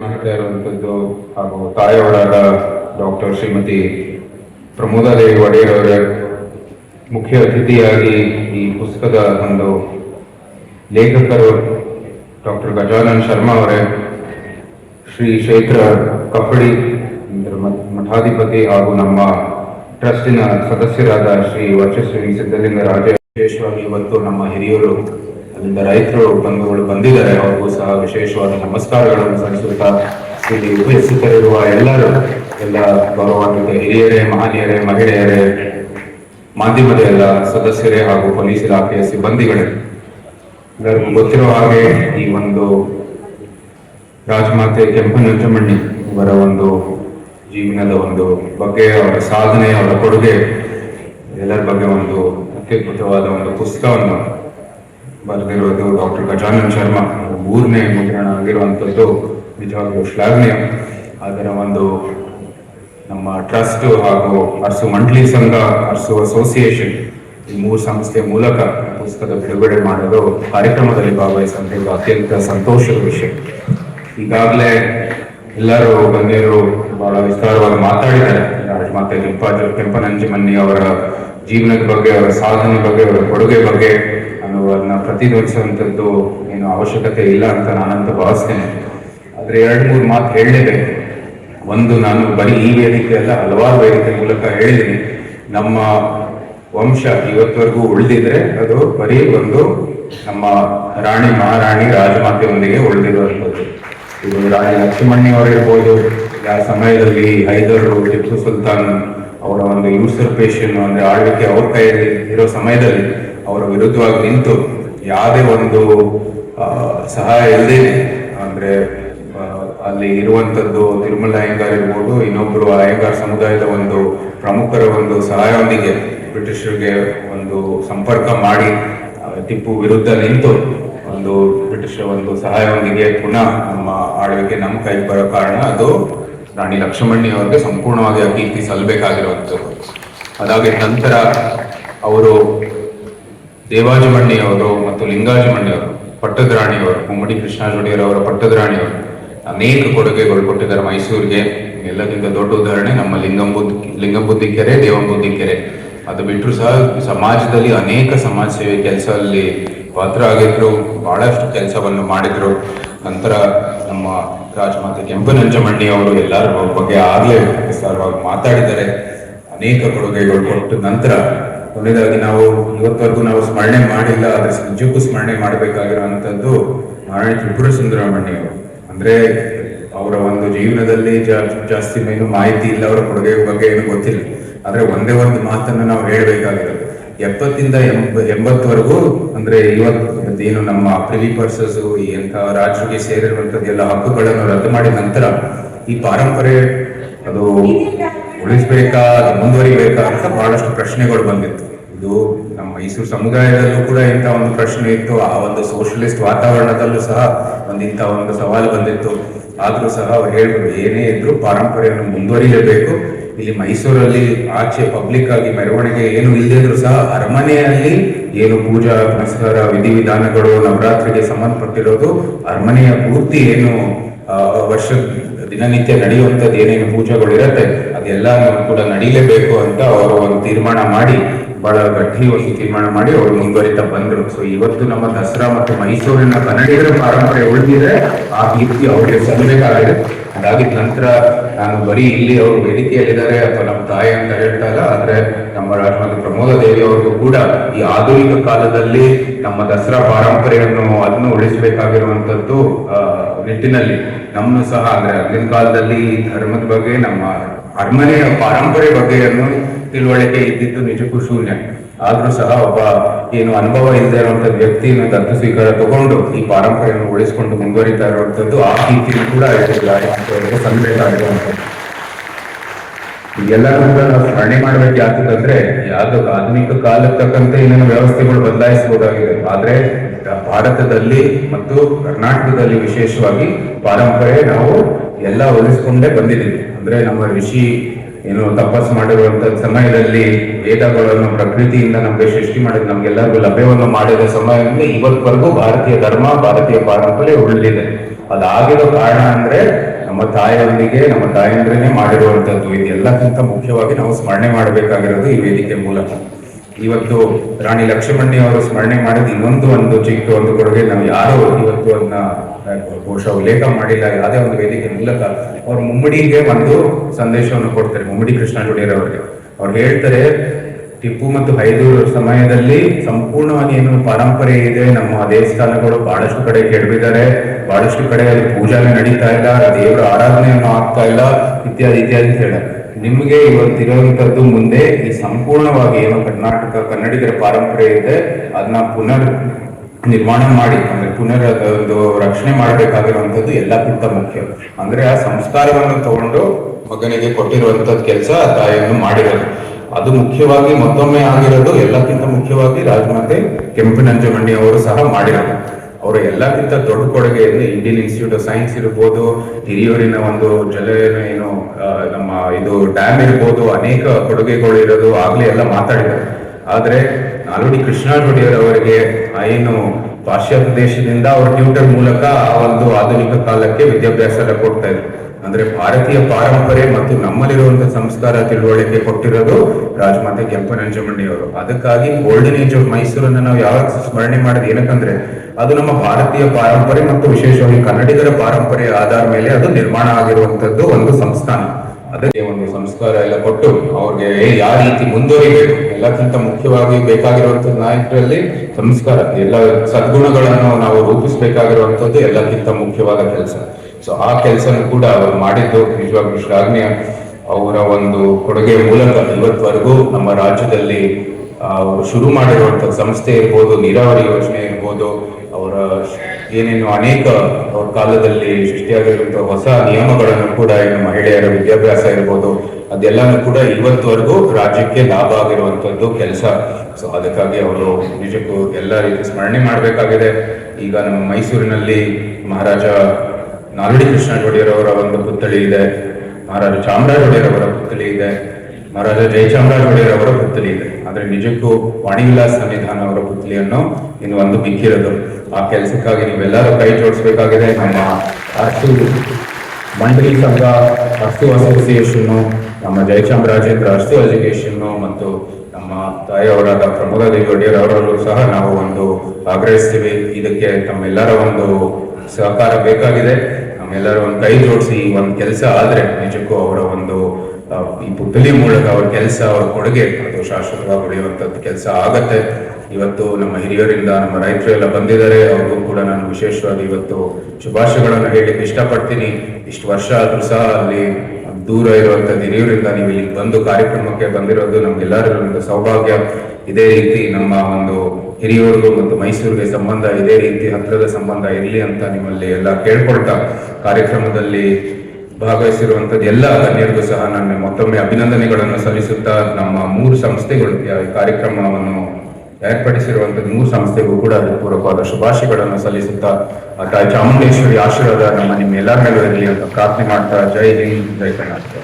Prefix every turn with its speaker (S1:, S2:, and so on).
S1: ಮಾಡ್ತಾ ಇರುವಂತದ್ದು ಹಾಗೂ ತಾಯಿಯವಳಾದ ಡಾಕ್ಟರ್ ಶ್ರೀಮತಿ ಪ್ರಮೋದಾದೇವಿ ಒಡೆಯರ್ ಅವರ ಮುಖ್ಯ ಅತಿಥಿಯಾಗಿ ಈ ಪುಸ್ತಕದ ಒಂದು ಲೇಖಕರು ಡಾಕ್ಟರ್ ಗಜಾನನ್ ಶರ್ಮಾ ಅವರೇ, ಶ್ರೀ ಕ್ಷೇತ್ರ ಕಪ್ಪಡಿ ಮಠಾಧಿಪತಿ ಹಾಗೂ ನಮ್ಮ ಟ್ರಸ್ಟಿನ ಸದಸ್ಯರಾದ ಶ್ರೀ ವರ್ಚಸ್ವಿ ಸಿದ್ಧಲಿಂಗ ರಾಜ ವಿಶೇಷವಾಗಿ ಇವತ್ತು ನಮ್ಮ ಹಿರಿಯರು, ಅಲ್ಲಿಂದ ರೈತರು, ಬಂಧುಗಳು ಬಂದಿದ್ದಾರೆ. ಅವ್ರಿಗೂ ಸಹ ವಿಶೇಷವಾದ ನಮಸ್ಕಾರಗಳನ್ನು ಸಲ್ಲಿಸುತ್ತಾ ಇಲ್ಲಿ ಉಪಯೋಗಿಸುತ್ತಿರುವ ಎಲ್ಲರೂ, ಎಲ್ಲ ಗೌರವಾನ್ವಿತ ಹಿರಿಯರೇ, ಮಹನೀಯರೇ, ಮಹಿಳೆಯರೇ, ಮಾಧ್ಯಮದ ಎಲ್ಲ ಸದಸ್ಯರೇ ಹಾಗೂ ಪೊಲೀಸ್ ಇಲಾಖೆಯ ಸಿಬ್ಬಂದಿಗಳೇ ಎಲ್ಲರಿಗೂ ಗೊತ್ತಿರೋ ಹಾಗೆ ಈ ಒಂದು ರಾಜಮಾತೆ ಕೆಂಪನಂಜಮಣ್ಣಿ ಇವರ ಒಂದು ಜೀವನದ ಒಂದು ಬಗ್ಗೆ, ಅವರ ಸಾಧನೆ, ಅವರ ಕೊಡುಗೆ ಎಲ್ಲರ ಬಗ್ಗೆ ಒಂದು ಅತ್ಯದ್ಭುತವಾದ ಒಂದು ಪುಸ್ತಕವನ್ನು ಬರೆದಿರೋದು ಡಾಕ್ಟರ್ ಗಜಾನಂದ್ ಶರ್ಮಾ. ಮೂರನೇ ಮುದ್ರಣ ಆಗಿರುವಂಥದ್ದು ನಿಜವಾಗ್ಲೂ ಶ್ಲಾಘನೀಯ. ಅದರ ಒಂದು ನಮ್ಮ ಟ್ರಸ್ಟ್ ಹಾಗೂ ಅರ್ಸು ಮಂಡಳಿ ಸಂಘ, ಅರ್ಸು ಅಸೋಸಿಯೇಷನ್, ಈ ಮೂರು ಸಂಸ್ಥೆ ಮೂಲಕ ಪುಸ್ತಕದ ಬಿಡುಗಡೆ ಮಾಡಲು ಕಾರ್ಯಕ್ರಮದಲ್ಲಿ ಭಾಗವಹಿಸುವಂಥದ್ದು ಅತ್ಯಂತ ಸಂತೋಷದ ವಿಷಯ. ಈಗಾಗಲೇ ಎಲ್ಲರೂ ಗಣ್ಯರು ಬಹಳ ವಿಸ್ತಾರವಾಗಿ ಮಾತಾಡಿದ್ದಾರೆ. ರಾಜಮಾತೆ ಕೆಂಪಾಜ ಕೆಂಪನಂಜಮಣ್ಣಿ ಅವರ ಜೀವನದ ಬಗ್ಗೆ, ಅವರ ಸಾಧನೆ ಬಗ್ಗೆ, ಅವರ ಕೊಡುಗೆ ಬಗ್ಗೆ ನಾನು ಅದನ್ನ ಪ್ರತಿಧ್ವನಿಸುವಂಥದ್ದು ಏನು ಅವಶ್ಯಕತೆ ಇಲ್ಲ ಅಂತ ನಾನಂತ ಭಾವಿಸ್ತೇನೆ. ಆದರೆ ಎರಡು ಮೂರು ಮಾತು ಹೇಳಲೇಬೇಕು ಒಂದು ನಾನು ಬರೀ ಈ ವೇದಿಕೆ ಅಲ್ಲ ಹಲವಾರು ವೇದಿಕೆ ಮೂಲಕ ಹೇಳಿದ್ದೀನಿ. ನಮ್ಮ ವಂಶ ಇವತ್ತವರೆಗೂ ಉಳಿದಿದ್ರೆ ಅದು ಬರೀ ಒಂದು ನಮ್ಮ ರಾಣಿ ಮಹಾರಾಣಿ ರಾಜಮಾತೆಯೊಂದಿಗೆ ಉಳಿದಿರುವಂಥದ್ದು ಇದು ರಾಣಿ ಲಕ್ಷ್ಮಣಿ ಅವರಿರ್ಬೋದು ಆ ಸಮಯದಲ್ಲಿ ಹೈದರ್ ಟಿಪ್ಪು ಸುಲ್ತಾನ್ ಅವರ ಒಂದು ಯೂಸರ್ಪೇಷನ್ ಅಂದ್ರೆ ಆಳ್ವಿಕೆ ಅವ್ರ ಕೈಯಲ್ಲಿ ಇರೋ ಸಮಯದಲ್ಲಿ ಅವರ ವಿರುದ್ಧವಾಗಿ ನಿಂತು ಯಾವುದೇ ಒಂದು ಸಹಾಯ ಇಲ್ಲದೆ ಅಂದ್ರೆ ಅಲ್ಲಿ ಇರುವಂತದ್ದು ತಿರುಮಲ ಅಯ್ಯಂಗಾರ್ ಇರ್ಬೋದು, ಇನ್ನೊಬ್ರು ಅಯ್ಯಂಗಾರ್ ಸಮುದಾಯದ ಒಂದು ಪ್ರಮುಖರ ಒಂದು ಸಹಾಯದೊಂದಿಗೆ ಬ್ರಿಟಿಷರಿಗೆ ಒಂದು ಸಂಪರ್ಕ ಮಾಡಿ ಟಿಪ್ಪು ವಿರುದ್ಧ ನಿಂತು ಒಂದು ಬ್ರಿಟಿಷರ ಒಂದು ಸಹಾಯವೊಂದಿಗೆ ಪುನಃ ನಮ್ಮ ಆಳ್ವಿಕೆ ನಮ್ಮ ಕೈ ಬರೋ ಕಾರಣ ಅದು ರಾಣಿ ಲಕ್ಷ್ಮಣಿ ಅವರಿಗೆ ಸಂಪೂರ್ಣವಾಗಿ ಆ ಕೀರ್ತಿ ಸಲ್ಲಬೇಕಾಗಿರುವಂಥದ್ದು. ಅದಾಗಿದ ನಂತರ ಅವರು ದೇವಾಜಮಣ್ಣಿ ಅವರು ಮತ್ತು ಲಿಂಗಾಜಮಣ್ಣಿ ಅವರು ಪಟ್ಟದ ರಾಣಿಯವರು ಮುಮ್ಮಡಿ ಕೃಷ್ಣಾಜೋಡಿಯರ್ ಅವರ ಪಟ್ಟದ ರಾಣಿಯವರು ಅನೇಕ ಕೊಡುಗೆಗಳು ಕೊಟ್ಟಿದ್ದಾರೆ ಮೈಸೂರಿಗೆ. ಎಲ್ಲಕ್ಕಿಂತ ದೊಡ್ಡ ಉದಾಹರಣೆ ನಮ್ಮ ಲಿಂಗಂಬುದ್ಧ, ಲಿಂಗಂಬುದ್ಧಿ ಕೆರೆ, ದೇವಂಬುದ್ಧಿ ಕೆರೆ. ಅದು ಬಿಟ್ಟರು ಸಹ ಸಮಾಜದಲ್ಲಿ ಅನೇಕ ಸಮಾಜ ಸೇವೆ ಕೆಲಸದಲ್ಲಿ ಪಾತ್ರ ಆಗಿದ್ರು ಬಹಳಷ್ಟು ಕೆಲಸವನ್ನು ಮಾಡಿದ್ರು. ನಂತರ ನಮ್ಮ ರಾಜಮಾತೆ ಕೆಂಪನಂಜಮಣ್ಣಿ ಅವರು ಎಲ್ಲರ ಬಗ್ಗೆ ಆಗ್ಲೇ ವಿಸ್ತಾರವಾಗಿ ಮಾತಾಡಿದ್ದಾರೆ. ಅನೇಕ ಕೊಡುಗೆಗಳು ಕೊಟ್ಟು ನಂತರ ಕೊನೆಯದಾಗಿ ನಾವು ಇವತ್ತವರೆಗೂ ನಾವು ಸ್ಮರಣೆ ಮಾಡಿಲ್ಲ, ಆದ್ರೆ ನಿಜಕ್ಕೂ ಸ್ಮರಣೆ ಮಾಡಬೇಕಾಗಿರುವಂತದ್ದು ನಾರಾಯಣ ತ್ರಿಪುರ ಸುಂದರಮಣಿ ಅವರು. ಅಂದ್ರೆ ಅವರ ಒಂದು ಜೀವನದಲ್ಲಿ ಜಾಸ್ತಿ ಏನು ಮಾಹಿತಿ ಇಲ್ಲ, ಅವರ ಕೊಡುಗೆ ಬಗ್ಗೆ ಏನು ಗೊತ್ತಿಲ್ಲ. ಆದ್ರೆ ಒಂದೇ ಒಂದು ಮಾತನ್ನ ನಾವು ಹೇಳ್ಬೇಕಾಗಿರೋದು ಎಪ್ಪತ್ತಿಂದ ಎಂಬ, ಎಂಬತ್ತವರೆಗೂ ಅಂದ್ರೆ ಇವತ್ತು ಏನು ನಮ್ಮ ಪ್ರಿವಿ ಪರ್ಸಸ್, ಈ ಎಂತ ರಾಜ್ಯಕ್ಕೆ ಸೇರಿರುವಂತದ್ದು ಎಲ್ಲ ಹಕ್ಕುಗಳನ್ನು ರದ್ದು ಮಾಡಿದ ನಂತರ ಈ ಪಾರಂಪರೆ ಅದು ಉಳಿಸ್ಬೇಕಾ, ಅದು ಮುಂದುವರಿಬೇಕಾ ಅಂತ ಬಹಳಷ್ಟು ಪ್ರಶ್ನೆಗಳು ಬಂದಿತ್ತು. ಇದು ನಮ್ಮ ಮೈಸೂರು ಸಮುದಾಯದಲ್ಲೂ ಕೂಡ ಇಂಥ ಒಂದು ಪ್ರಶ್ನೆ ಇತ್ತು. ಆ ಒಂದು ಸೋಷಲಿಸ್ಟ್ ವಾತಾವರಣದಲ್ಲೂ ಸಹ ಒಂದು ಇಂಥ ಒಂದು ಸವಾಲು ಬಂದಿತ್ತು. ಆದ್ರೂ ಸಹ ಅವ್ರು ಹೇಳಿದ್ರು, ಏನೇ ಇದ್ರು ಪಾರಂಪರೆಯನ್ನು ಮುಂದುವರಿಯಬೇಕು. ಇಲ್ಲಿ ಮೈಸೂರಲ್ಲಿ ಆಚೆ ಪಬ್ಲಿಕ್ ಆಗಿ ಮೆರವಣಿಗೆ ಏನು ಇಲ್ಲದಿದ್ರು ಸಹ ಅರಮನೆಯಲ್ಲಿ ಏನು ಪೂಜಾ, ಪುನಸ್ಕಾರ, ವಿಧಿವಿಧಾನಗಳು ನವರಾತ್ರಿಗೆ ಸಂಬಂಧಪಟ್ಟಿರೋದು, ಅರಮನೆಯ ಪೂರ್ತಿ ಏನು ವರ್ಷ ದಿನನಿತ್ಯ ನಡೆಯುವಂಥದ್ದು ಏನೇನು ಪೂಜೆಗಳು ಇರುತ್ತೆ ಅದೆಲ್ಲ ಕೂಡ ನಡೀಲೇಬೇಕು ಅಂತ ಅವರು ಒಂದು ತೀರ್ಮಾನ ಮಾಡಿ ಬಹಳ ಗಟ್ಟಿ ಒಂದು ತೀರ್ಮಾನ ಮಾಡಿ ಅವ್ರು ಮುಂದುವರಿತಾ ಬಂದ್ರು. ಸೊ ಇವತ್ತು ನಮ್ಮ ದಸರಾ ಮತ್ತು ಮೈಸೂರಿನ ಕನ್ನಡಿಗರ ಪರಂಪರೆ ಉಳಿದಿದೆ. ಆ ಕೀರ್ತಿ ಅವರಿಗೆ ಸಲ್ಲಬೇಕಾಗಿದೆ ಅದಾಗಿದ ನಂತರ ನಾನು ಬರೀ ಇಲ್ಲಿ ಅವರು ವೇದಿಕೆಯಲ್ಲಿದ್ದಾರೆ ಅಥವಾ ನಮ್ಮ ತಾಯಿ ಅಂತ ಹೇಳ್ತಾ ಇಲ್ಲ ಆದ್ರೆ ನಮ್ಮ ರಾಜಮಾತೆ ಪ್ರಮೋದ ದೇವಿ ಅವ್ರಿಗೂ ಕೂಡ ಈ ಆಧುನಿಕ ಕಾಲದಲ್ಲಿ ನಮ್ಮ ದಸರಾ ಪಾರಂಪರೆಯನ್ನು ಅದನ್ನು ಉಳಿಸಬೇಕಾಗಿರುವಂತದ್ದು ನಿಟ್ಟಿನಲ್ಲಿ. ನಮ್ಮನ್ನು ಸಹ ಅಂದ್ರೆ ಆಗಿನ ಕಾಲದಲ್ಲಿ ಧರ್ಮದ ಬಗ್ಗೆ, ನಮ್ಮ ಅರಮನೆಯ ಪಾರಂಪರೆ ಬಗ್ಗೆಯನ್ನು ತಿಳುವಳಿಕೆ ಇದ್ದಿದ್ದು ನಿಜಕ್ಕೂ ಶೂನ್ಯ. ಆದ್ರೂ ಸಹ ಒಬ್ಬ ಏನು ಅನುಭವ ಇಲ್ಲದೆ ಇರುವಂತ ವ್ಯಕ್ತಿಯನ್ನು ದತ್ತು ಸ್ವೀಕಾರ ತಗೊಂಡು ಈ ಪಾರಂಪರೆಯನ್ನು ಉಳಿಸಿಕೊಂಡು ಮುಂದುವರಿತಾ ಇರುವಂತದ್ದು ಆ ರೀತಿಯಲ್ಲಿ ಕೂಡ ಸಂದೇಶ ಸಲ್ಲಬೇಕಾಗಿರುವಂತದ್ದು ಎಲ್ಲರೂ ಕೂಡ ನಾವು ಸ್ಮರಣೆ ಮಾಡ್ಬೇಕು ಯಾಕಂತಂದ್ರೆ ಯಾವ್ದು ಆಧುನಿಕ ಕಾಲಕ್ಕೆ ತಕ್ಕಂತೆ ಏನೇನು ವ್ಯವಸ್ಥೆಗಳು ಬದಲಾಯಿಸಬಹುದಾಗಿದೆ. ಆದ್ರೆ ಭಾರತದಲ್ಲಿ ಮತ್ತು ಕರ್ನಾಟಕದಲ್ಲಿ ವಿಶೇಷವಾಗಿ ಪಾರಂಪರೆ ನಾವು ಎಲ್ಲ ಹೊಲಿಸ್ಕೊಂಡೇ ಬಂದಿದ್ದೀವಿ. ಅಂದ್ರೆ ನಮ್ಮ ಋಷಿ ಏನು ತಪಸ್ ಮಾಡಿರುವಂತ ಸಮಯದಲ್ಲಿ ವೇದಗಳನ್ನು ಪ್ರಕೃತಿಯಿಂದ ನಮಗೆ ಸೃಷ್ಟಿ ಮಾಡಿದ ನಮ್ಗೆಲ್ಲರಿಗೂ ಲಭ್ಯವನ್ನು ಮಾಡಿದ ಸಮಯದಿಂದ ಇವತ್ವರೆಗೂ ಭಾರತೀಯ ಧರ್ಮ, ಭಾರತೀಯ ಪಾರಂಪರೆ ಉಳಿದಿದೆ ಅದಾಗಿರೋ ಕಾರಣ ಅಂದ್ರೆ ನಮ್ಮ ತಾಯಿಯೊಂದಿಗೆ, ನಮ್ಮ ತಾಯಂದ್ರೇನೆ ಮಾಡಿರುವಂತದ್ದು. ಇದೆಲ್ಲಕ್ಕಿಂತ ಮುಖ್ಯವಾಗಿ ನಾವು ಸ್ಮರಣೆ ಮಾಡಬೇಕಾಗಿರೋದು ಈ ವೇದಿಕೆ ಮೂಲಕ. ಇವತ್ತು ರಾಣಿ ಲಕ್ಷ್ಮಣಿ ಅವರು ಸ್ಮರಣೆ ಮಾಡಿದ ಇನ್ನೊಂದು ಒಂದು ಚಿಕ್ಕ ಒಂದು ಕೊಡುಗೆ ನಾವು ಯಾರು ಇವತ್ತು ಅದನ್ನ ಬಹುಶಃ ಉಲ್ಲೇಖ ಮಾಡಿಲ್ಲ, ಯಾವುದೇ ಒಂದು ವೇದಿಕೆ ಮೂಲಕ ಅವ್ರ ಮುಮ್ಮಡಿಗೆ ಒಂದು ಸಂದೇಶವನ್ನು ಕೊಡ್ತಾರೆ, ಮುಮ್ಮಡಿ ಕೃಷ್ಣ ಅವರಿಗೆ. ಅವ್ರು ಹೇಳ್ತಾರೆ, ಟಿಪ್ಪು ಮತ್ತು ಹೈದೂರು ಸಮಯದಲ್ಲಿ ಸಂಪೂರ್ಣವಾಗಿ ಏನು ಪರಂಪರೆ ಇದೆ. ನಮ್ಮ ದೇವಸ್ಥಾನಗಳು ಬಹಳಷ್ಟು ಕಡೆ ಕೆಡವಿದ್ದಾರೆ. ಬಹಳಷ್ಟು ಕಡೆ ಅಲ್ಲಿ ಪೂಜಾನೆ ನಡೀತಾ ಇಲ್ಲ. ದೇವರ ಆರಾಧನೆಯನ್ನು ಆಗ್ತಾ ಇಲ್ಲ. ಇತ್ಯಾದಿ ಇತ್ಯಾದಿ ಅಂತ ಹೇಳ. ನಿಮಗೆ ಇವತ್ತಿರುವಂತದ್ದು ಮುಂದೆ ಈ ಸಂಪೂರ್ಣವಾಗಿ ಏನು ಕರ್ನಾಟಕ, ಕನ್ನಡಿಗರ ಪಾರಂಪರೆ ಇದೆ, ಅದನ್ನ ಪುನರ್ ನಿರ್ಮಾಣ ಮಾಡಿ, ಅಂದ್ರೆ ಪುನರ್ ಅದೊಂದು ರಕ್ಷಣೆ ಮಾಡಬೇಕಾಗಿರುವಂಥದ್ದು ಎಲ್ಲಕ್ಕಿಂತ ಮುಖ್ಯ. ಅಂದ್ರೆ ಆ ಸಂಸ್ಕಾರವನ್ನು ತಗೊಂಡು ಮಗನಿಗೆ ಕೊಟ್ಟಿರುವಂತದ್ ಕೆಲಸ ತಾಯಿಯನ್ನು ಮಾಡಿರೋದು. ಅದು ಮುಖ್ಯವಾಗಿ ಮತ್ತೊಮ್ಮೆ ಆಗಿರೋದು ಎಲ್ಲಕ್ಕಿಂತ ಮುಖ್ಯವಾಗಿ ರಾಜಮಾತೆ ಕೆಂಪನಂಜಮಣ್ಣಿ ಅವರು ಸಹ ಮಾಡಿರೋದು. ಅವರ ಎಲ್ಲಕ್ಕಿಂತ ದೊಡ್ಡ ಕೊಡುಗೆ ಅಂದ್ರೆ ಇಂಡಿಯನ್ ಇನ್ಸ್ಟಿಟ್ಯೂಟ್ ಆಫ್ ಸೈನ್ಸ್ ಇರ್ಬೋದು, ಹಿರಿಯೂರಿನ ಒಂದು ಜಲ ಏನು ನಮ್ಮ ಇದು ಡ್ಯಾಮ್ ಇರ್ಬೋದು, ಅನೇಕ ಕೊಡುಗೆಗಳು ಇರೋದು ಆಗ್ಲೇ ಎಲ್ಲ ಮಾತಾಡಿದ್ದಾರೆ. ಆದ್ರೆ ನಾಲ್ವಡಿ ಕೃಷ್ಣಾಜೋಡಿಯರ್ ಅವರಿಗೆ ಏನು ಪಾಶ್ಚಾತ್ಯ ದೇಶದಿಂದ ಅವ್ರ ಟ್ಯೂಟರ್ ಮೂಲಕ ಆ ಒಂದು ಆಧುನಿಕ ಕಾಲಕ್ಕೆ ವಿದ್ಯಾಭ್ಯಾಸ ಕೊಡ್ತಾ ಇದ್ರು. ಅಂದ್ರೆ ಭಾರತೀಯ ಪಾರಂಪರೆ ಮತ್ತು ನಮ್ಮಲ್ಲಿರುವಂತಹ ಸಂಸ್ಕಾರ ತಿಳುವಳಿಕೆ ಕೊಟ್ಟಿರೋದು ರಾಜಮಾತೆ ಕೆಂಪನಂಜಮಂಡಿ ಅವರು ಅದಕ್ಕಾಗಿ ಗೋಲ್ಡನ್ ಏಜ್ ಆಫ್ ಮೈಸೂರನ್ನ ನಾವು ಯಾವಾಗ ಸ್ಮರಣೆ ಮಾಡೋದು ಏನಕ್ಕಂದ್ರೆ ಅದು ನಮ್ಮ ಭಾರತೀಯ ಪಾರಂಪರೆ ಮತ್ತು ವಿಶೇಷವಾಗಿ ಕನ್ನಡಿಗರ ಪಾರಂಪರೆಯ ಆಧಾರ ಮೇಲೆ ಅದು ನಿರ್ಮಾಣ ಆಗಿರುವಂತದ್ದು ಒಂದು ಸಂಸ್ಥಾನ. ಅದಕ್ಕೆ ಒಂದು ಸಂಸ್ಕಾರ ಎಲ್ಲ ಕೊಟ್ಟು ಅವ್ರಿಗೆ ಯಾವ ರೀತಿ ಮುಂದುವರಿಬೇಕು, ಎಲ್ಲಕ್ಕಿಂತ ಮುಖ್ಯವಾಗಿ ಬೇಕಾಗಿರುವಂತಹ ನಾಯಕರಲ್ಲಿ ಸಂಸ್ಕಾರ, ಎಲ್ಲ ಸದ್ಗುಣಗಳನ್ನು ನಾವು ರೂಪಿಸಬೇಕಾಗಿರುವಂತದ್ದು ಎಲ್ಲಕ್ಕಿಂತ ಮುಖ್ಯವಾದ ಕೆಲಸ. ಸೊ ಆ ಕೆಲಸನೂ ಕೂಡ ಅವರು ಮಾಡಿದ್ದು. ನಿಜವಾಗ್ಲೂ ಶ್ಲಾಘನೀಯ. ಅವರ ಒಂದು ಕೊಡುಗೆ ಮೂಲಕ ಇವತ್ತವರೆಗೂ ನಮ್ಮ ರಾಜ್ಯದಲ್ಲಿ ಶುರು ಮಾಡಿರುವಂತಹ ಸಂಸ್ಥೆ ಇರ್ಬೋದು ನೀರಾವರಿ ಯೋಜನೆ ಇರ್ಬೋದು ಏನೇನು ಅನೇಕ ಅವ್ರ ಕಾಲದಲ್ಲಿ ಸೃಷ್ಟಿಯಾಗಿರುವಂತಹ ಹೊಸ ನಿಯಮಗಳನ್ನು ಕೂಡ ಏನು ಮಹಿಳೆಯರ ವಿದ್ಯಾಭ್ಯಾಸ ಇರ್ಬೋದು, ಅದೆಲ್ಲನೂ ಕೂಡ ಇವತ್ತುವರೆಗೂ ರಾಜ್ಯಕ್ಕೆ ಲಾಭ ಆಗಿರುವಂತದ್ದು ಕೆಲಸ. ಸೊ ಅದಕ್ಕಾಗಿ ಅವರು ನಿಜಕ್ಕೂ ಎಲ್ಲ ರೀತಿ ಸ್ಮರಣೆ ಮಾಡಬೇಕಾಗಿದೆ. ಈಗ ನಮ್ಮ ಮೈಸೂರಿನಲ್ಲಿ ಮಹಾರಾಜ ನಾಲ್ಡಿ ಕೃಷ್ಣ ಒಡೆಯರವರ ಒಂದು ಪುತ್ಥಳಿ ಇದೆ, ಮಹಾರಾಜ ಚಾಮರಾಜ ಒಡೆಯರವರ ಪುತ್ಥಳಿ ಇದೆ, ಮಹಾರಾಜ ಜಯಚಾಮರಾಜ ಒಡೆಯರ್ ಅವರ ಪುತ್ಥಳಿ ಇದೆ. ಆದರೆ ನಿಜಕ್ಕೂ ವಾಣಿವಿಲಾಸ್ ಸನ್ನಿಧಾನ ಅವರ ಪುತ್ಥಳಿಯನ್ನು ಇನ್ನು ಒಂದು ಮಿಕ್ಕಿರೋದು. ಆ ಕೆಲಸಕ್ಕಾಗಿ ನೀವೆಲ್ಲರೂ ಕೈ ಜೋಡಿಸಬೇಕಾಗಿದೆ ನಮ್ಮ ಅಷ್ಟು ಮಂಡಳಿ ಸಂಘ ಅಷ್ಟು ಅಸೋಸಿಯೇಷನ್ ನಮ್ಮ ಜಯಚಾಮರಾಜೇಂದ್ರ ಅಷ್ಟು ಎಜುಕೇಶನ್ ಮತ್ತು ನಮ್ಮ ತಾಯಿಯವರಾದ ಪ್ರಮುಖ ದೇವಡಿಯರ್ ಅವರಲ್ಲೂ ಸಹ ನಾವು ಒಂದು ಆಗ್ರಹಿಸ್ತೀವಿ. ಇದಕ್ಕೆ ತಮ್ಮೆಲ್ಲರ ಒಂದು ಸಹಕಾರ ಬೇಕಾಗಿದೆ. ನಮ್ಮೆಲ್ಲರೂ ಒಂದು ಕೈ ಜೋಡಿಸಿ ಒಂದು ಕೆಲಸ ಆದರೆ ನಿಜಕ್ಕೂ ಅವರ ಒಂದು ಈ ಪುತ್ತಲಿ ಮೂಲಕ ಅವ್ರ ಕೆಲಸ, ಅವ್ರ ಕೊಡುಗೆ ಅದು ಶಾಶ್ವತವಾಗಿ ಉಳಿಯುವಂಥದ್ದು ಕೆಲಸ ಆಗತ್ತೆ. ಇವತ್ತು ನಮ್ಮ ಹಿರಿಯರಿಂದ ನಮ್ಮ ರೈತರು ಎಲ್ಲ ಬಂದಿದ್ದಾರೆ. ಅವ್ರಿಗೂ ಕೂಡ ನಾನು ವಿಶೇಷವಾಗಿ ಇವತ್ತು ಶುಭಾಶಯಗಳನ್ನು ಹೇಳಲಿಕ್ಕೆ ಇಷ್ಟಪಡ್ತೀನಿ. ಇಷ್ಟು ವರ್ಷ ಆದರೂ ಸಹ ಅಲ್ಲಿ ದೂರ ಇರುವಂತ ಹಿರಿಯರಿಂದ ನೀವು ಇಲ್ಲಿ ಬಂದು ಕಾರ್ಯಕ್ರಮಕ್ಕೆ ಬಂದಿರೋದು ನಮ್ಗೆಲ್ಲರಿಗೂ ಒಂದು ಸೌಭಾಗ್ಯ. ಇದೇ ರೀತಿ ನಮ್ಮ ಒಂದು ಹಿರಿಯೂರಿಗೂ ಮತ್ತು ಮೈಸೂರಿಗೆ ಸಂಬಂಧ, ಇದೇ ರೀತಿ ಹತ್ತಿರದ ಸಂಬಂಧ ಇರಲಿ ಅಂತ ನಿಮ್ಮಲ್ಲಿ ಎಲ್ಲ ಕೇಳ್ಕೊಳ್ತಾ ಕಾರ್ಯಕ್ರಮದಲ್ಲಿ ಭಾಗವಹಿಸಿರುವಂಥದ್ದು ಎಲ್ಲ ಗಣ್ಯರಿಗೂ ಸಹ ನಾನು ಮತ್ತೊಮ್ಮೆ ಅಭಿನಂದನೆಗಳನ್ನು ಸಲ್ಲಿಸುತ್ತಾ ನಮ್ಮ ಮೂರು ಸಂಸ್ಥೆಗಳು ಕಾರ್ಯಕ್ರಮವನ್ನು ಏರ್ಪಡಿಸಿರುವಂತದ್ದು ಮೂರು ಸಂಸ್ಥೆಗೂ ಕೂಡ ಪೂರ್ವಕವಾದ ಶುಭಾಶಯಗಳನ್ನು ಸಲ್ಲಿಸುತ್ತಾ ತಾಯಿ ಚಾಮುಂಡೇಶ್ವರಿ ಆಶೀರ್ವಾದ ನಮ್ಮ ನಿಮ್ಮೆಲ್ಲರ ಮೇಲೂ ಇರಲಿ ಅಂತ ಪ್ರಾರ್ಥನೆ ಮಾಡ್ತಾ, ಜೈ ಹಿಂದ್, ಜೈ ಕರ್ನಾಟಕ.